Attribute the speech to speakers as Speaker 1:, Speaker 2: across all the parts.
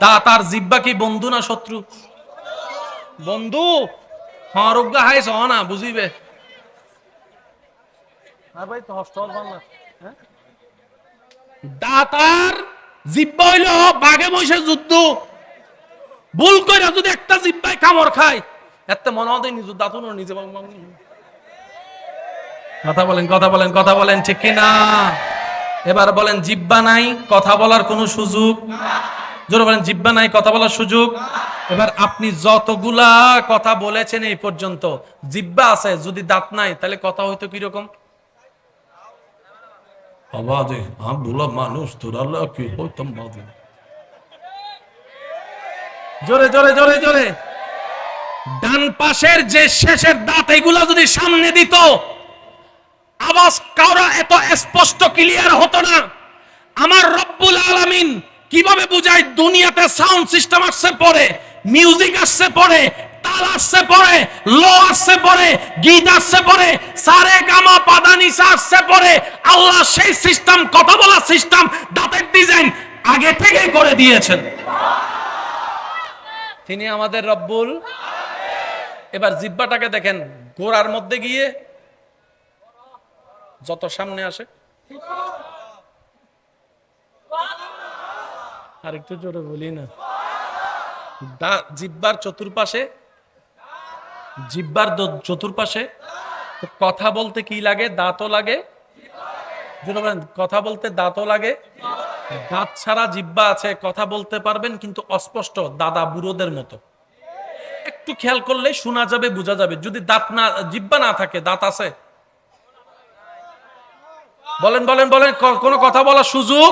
Speaker 1: দাঁত আর জিব্বা কি বন্ধু না শত্রু? বন্ধু। হরজ্ঞ হাই সহ না বুঝিবে।
Speaker 2: আর ভাই তো হস্টল বাংলা। হ্যাঁ?
Speaker 1: দাঁত জিব্বা হইল বাঘে বসে যুদ্ধ। ভুল করে যদি একটা জিব্বায় কামড় খায় এত মনে হয় নিজে দাঁতুন নিজে কথা বলেন কথা বলেন কথা বলেন ঠিক কিনা? এবার বলেন জিব্বা নাই কথা বলার কোনো সুযোগ? জোরে বলেন জিব্বা নাই কথা বলার সুযোগ? এবার আপনি যতগুলা কথা বলেছেন এই পর্যন্ত জিব্বা আছে যদি দাঁত নাই তাহলে কথা হইতো কীরকম? আবাদে মানুষ তোরা কি হইতাম বাদে জোরে জোরে জোরে জোরে। ডান পাশের যে শেষের দাঁত এগুলা যদি সামনে দিত আওয়াজ কাউরা এত স্পষ্ট ক্লিয়ার হতো না। আমার রব্বুল আলামিন কীভাবে বুঝায়? দুনিয়াতে সাউন্ড সিস্টেম আসছে পরে মিউজিক আসছে পরে, তাল আসছে পরে লো আসছে পরে, গীত আসছে পরে, সারে গামা পাদানিসা আসছে পরে, আল্লাহ সেই সিস্টেম কথা বলা সিস্টেম দাঁতের ডিজাইন আগে থেকেই করে দিয়েছেন। তিনি আমাদের রব্বুল এবার জিব্বাটাকে দেখেন, গোড়ার মধ্যে গিয়ে যত সামনে আসে। আর একটু জোরে বলি না। জিব্বার চতুর্পাশে জিব্বার চতুর্পাশে কথা বলতে কি লাগে? দাঁতও লাগে। কথা বলতে দাঁতও লাগে। দাঁত ছাড়া জিব্বা আছে, কথা বলতে পারবেন, কিন্তু অস্পষ্ট, দাদা বুড়োদের মতো। একটু খেয়াল করলে শোনা যাবে, বোঝা যাবে। যদি দাঁত না, জিব্বা না থাকে, দাঁত আছে। বলেন বলেন বলেন কোনো কথা বলার সুযোগ?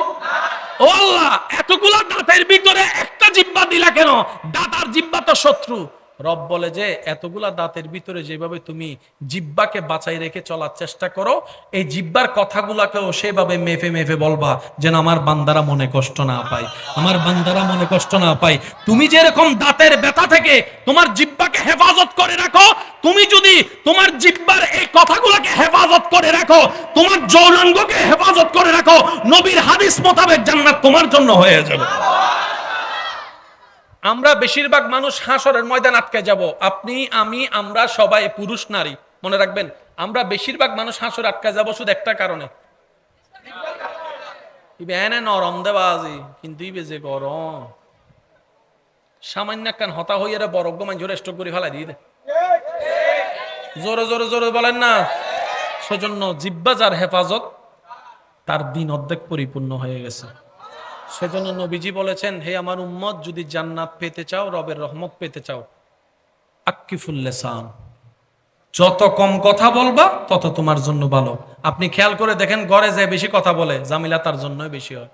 Speaker 1: আল্লাহ এতগুলা দাঁতের ভিতরে একটা জিব্বা দিলা কেন? দাঁত আর জিব্বা তো শত্রু। রব বলে যে, এতগুলা দাঁতের ভিতরে যেভাবে তুমি জিব্বাকে বাঁচাই রেখে চলার চেষ্টা করো, এই জিব্বার কথাগুলাকেও সেভাবে মেফে মেফে বলবা যেন আমার বান্দারা মনে কষ্ট না পায়। আমার বান্দারা মনে কষ্ট না পায়। তুমি যেরকম দাঁতের ব্যথা থেকে তোমার জিব্বাকে হেফাজত করে রাখো, তুমি যদি তোমার জিব্বার এই কথাগুলোকে হেফাজত করে রাখো, তোমার যৌনাঙ্গকে হেফাজত নবীর হাদিস মোতাবেক জান্নাত তোমার জন্য হয়ে যাবে। আমরা বেশিরভাগ মানুষ হাসরের ময়দান আটকে যাব। আপনি, আমি, আমরা সবাই পুরুষ, নারী। মনে রাখবেন, আমরা বেশিরভাগ মানুষ হাসর আটকে যাব শুধু একটা কারণে। নরম দেবাজি, কিন্তু যে গরম। সামান্য কান হতা বরফ গমান জোরে স্টক করে দিয়ে জোরে জোরে জোরে বলেন না। সেজন্য জিব্বা হেফাজত তার দিন অর্ধেক পরিপূর্ণ হয়ে গেছে। সেজন্য নবীজি বলেছেন, হে আমার উম্মত, যদি জান্নাত পেতে চাও, রবের রহমত পেতে চাও আক্কিফুল্লেসান যত কম কথা বলবা, তত তোমার জন্য ভালো। আপনি খেয়াল করে দেখেন গড়ে যায় বেশি কথা বলে, জামিলা তার জন্যই বেশি হয়।